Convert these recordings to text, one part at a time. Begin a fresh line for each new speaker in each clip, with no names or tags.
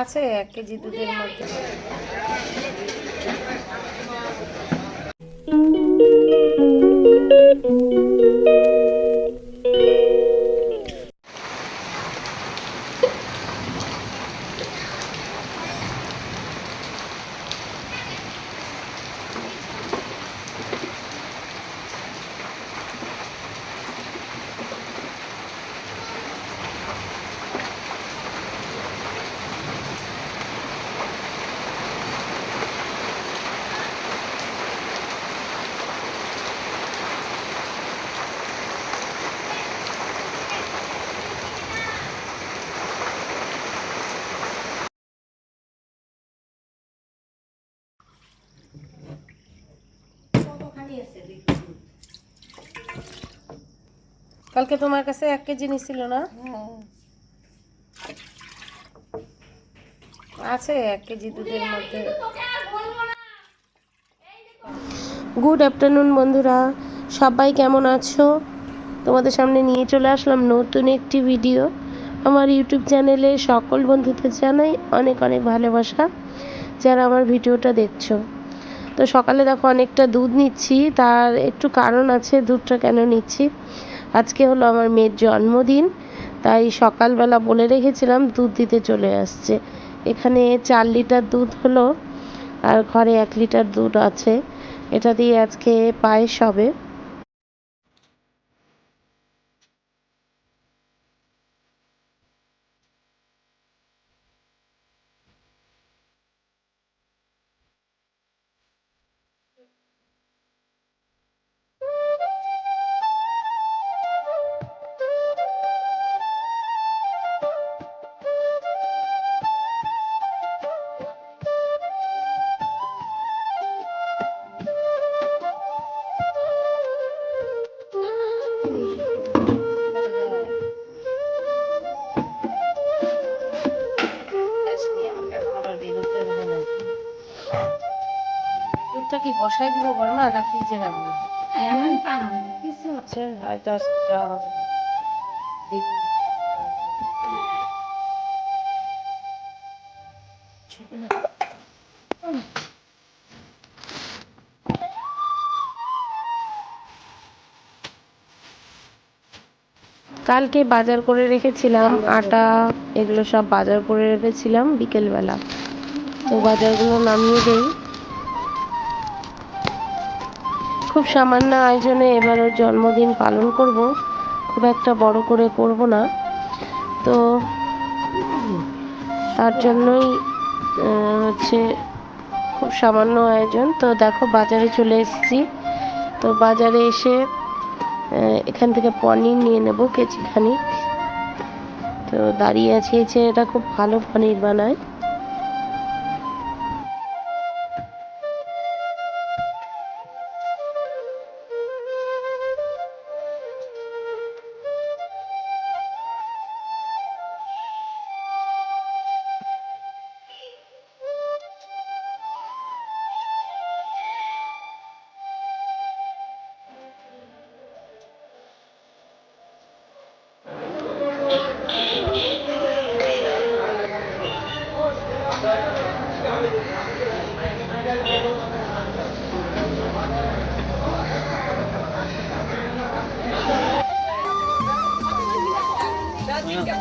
আছে এক কেজি দুধের মধ্যে। কালকে তোমার কাছে এক কেজি নিছিল না? আছে এক কেজি দুধের মধ্যে। গুড আফটারনুন বন্ধুরা। সবাই কেমন আছো? তোমাদের সামনে নিয়ে চলে আসলাম নতুন একটি ভিডিও আমার ইউটিউব চ্যানেলে সকল বন্ধুদের জানাই অনেক অনেক ভালোবাসা। যারা আমার ভিডিওটা দেখছ। তো সকালে দেখো অনেকটা দুধ নিচ্ছি, তার একটু কারণ আছে, দুধটা কেন নিচ্ছি? আজকে হলো আমার মেয়ের জন্মদিন, তাই সকালবেলা বলে রেখেছিলাম দুধ দিতে চলে আসছে। এখানে চার লিটার দুধ হলো, আর ঘরে এক লিটার দুধ আছে। এটা দিয়ে আজকে পায়েস হবে। দুধটা কি বসাই দিব গরম না ফ্রিজে রাখব কিছু হচ্ছে হয়তো কালকে বাজার করে রেখেছিলাম আটা এগুলো সব বাজার করে রেখেছিলাম বিকেলবেলা। তো বাজারগুলো নামিয়ে দেই। খুব সামান্য আয়োজনে এবার ওর জন্মদিন পালন করব। খুব একটা বড় করে করব না। তো তার জন্যই হচ্ছে খুব সামান্য আয়োজন। তো দেখো, বাজারে চলে এসেছি। তো বাজারে এসে এখান থেকে পনির নিয়ে নেব কেজিখানি তো দাঁড়িয়ে আছি ছেলেটা খুব ভালো পনির বানায়।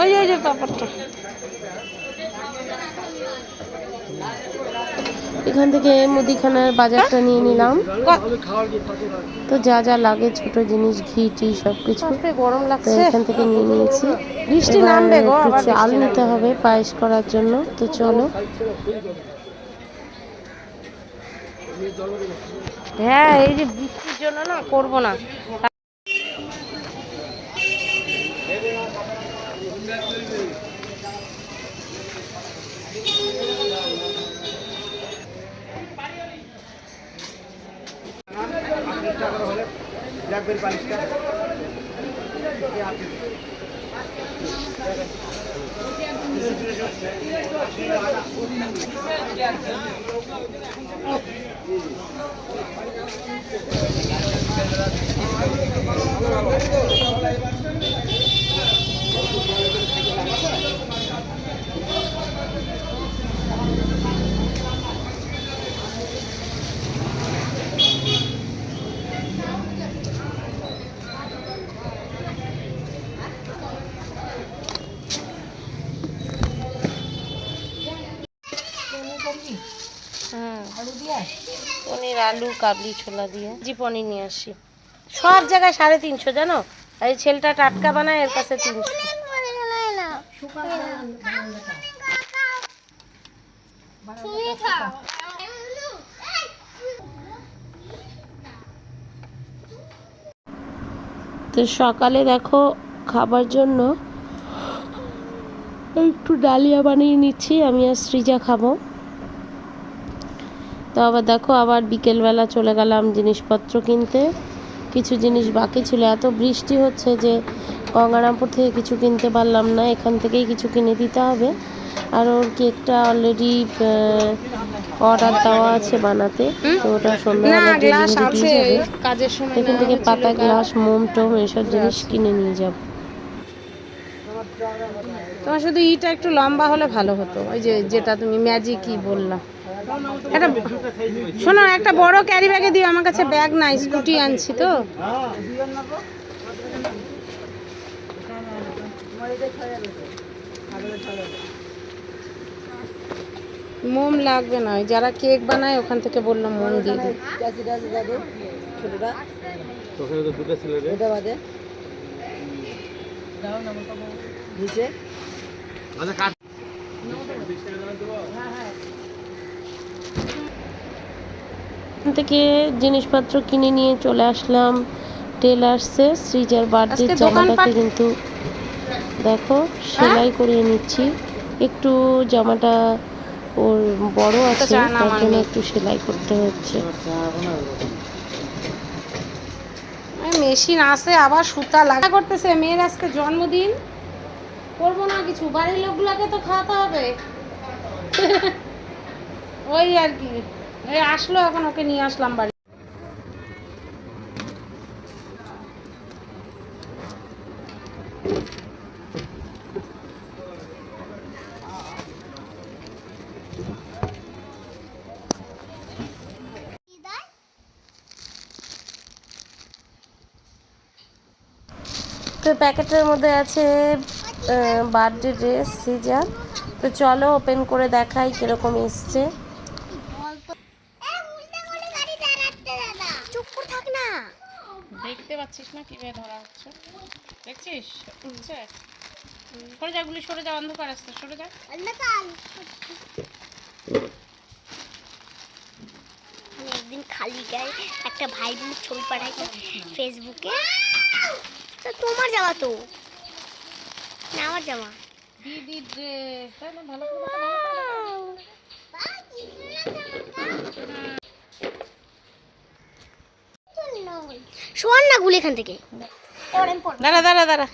ওই ওই যে ব্যাপারটা। এখান থেকে মুদিখানার বাজারটা নিয়ে নিলাম। তো যা যা লাগে ছোট জিনিস ঘি টি সব কিছু গরম লাগছে। এখান থেকে নিয়ে নিয়েছি। বৃষ্টি নামবে গো চাল নিতে হবে পায়েস করার জন্য। তো চলো। হ্যাঁ এই যে বৃষ্টির জন্য না করব না।
ব্ল্যাকবেরি পালিশটা
হুম পনির আলু কাবলি ছোলা দিয়ে। জি পনির নিয়ে আসি। সব জায়গায় সাড়ে তিনশো জানো? আর এই ছেলেটা টাটকা বানায় এর কাছে তিনশো। তো সকালে দেখো খাবার জন্য একটু ডালিয়া বানিয়ে নিচ্ছি আমি আর সৃজা খাব। তো আবার দেখো আবার বিকেলবেলা চলে গেলাম জিনিসপত্র কিনতে। কিছু জিনিস বাকি ছিল। এত বৃষ্টি হচ্ছে যে গঙ্গারামপুর থেকে কিছু কিনতে পারলাম না। এখান থেকেই কিছু কিনে দিতে হবে। আর ওর কেকটা অলরেডি অর্ডার দেওয়া আছে বানাতে। তো ওটা সন্ধ্যাবেলা ডেলিভারি দিয়ে যাবে।
কাজের সময়
এখান থেকে পাতা গ্লাস মোম টোম এসব জিনিস কিনে নিয়ে যাব।
তোমার শুধু ইটা একটু লম্বা হলে ভালো হতো। ওই যে যেটা তুমি ম্যাজিকই বললা। একটা শোনো একটা বড় ক্যারি ব্যাগে দিও আমার কাছে ব্যাগ নাই স্কুটি আনছি তো। মোম লাগবে না যারা কেক বানায় ওখান থেকে বললাম মোম দিয়ে দিই।
আচ্ছা কাট।
থেকে জিনিসপত্র কিনে নিয়ে চলে আসলাম টেলার্সে। সৃজার বার্থডে জামাটাকে কিন্তু দেখো সেলাই করিয়ে নিচ্ছি। একটু জামাটা ওর বড় আছে তার জন্য একটু সেলাই করতে হচ্ছে।
মেশিন আছে আবার সুতা লাগা করতেছে মেয়ের আজকে জন্মদিন? করব না কিছু? বাড়ির লোকগুলোকে তো খাওয়াতে হবে। ওই আর কি। এই আসলো এখন, ওকে নিয়ে আসলাম বাড়ি।
তো প্যাকেটের মধ্যে আছে বার্থডে ড্রেস, সিজার। তো চলো, ওপেন করে দেখাই কীরকম এসছে।
পাচ্ছিস না কীভাবে ধরা হচ্ছে দেখছিস হচ্ছে সরে যা গুলি সরে যা অন্ধকার আসছে সরে যা
আমি একদিন খালি গায়ে একটা ভাই বোনের ছবি পাঠাইছে ফেসবুকে তো তোমার জামা তো না আমার জামা
দিদি ড্রেস তাই না ভালো করে ভালো করে দেখা।
শোয়ান না গুলি এখান থেকে।
দাঁড়া দাঁড়া দাঁড়া।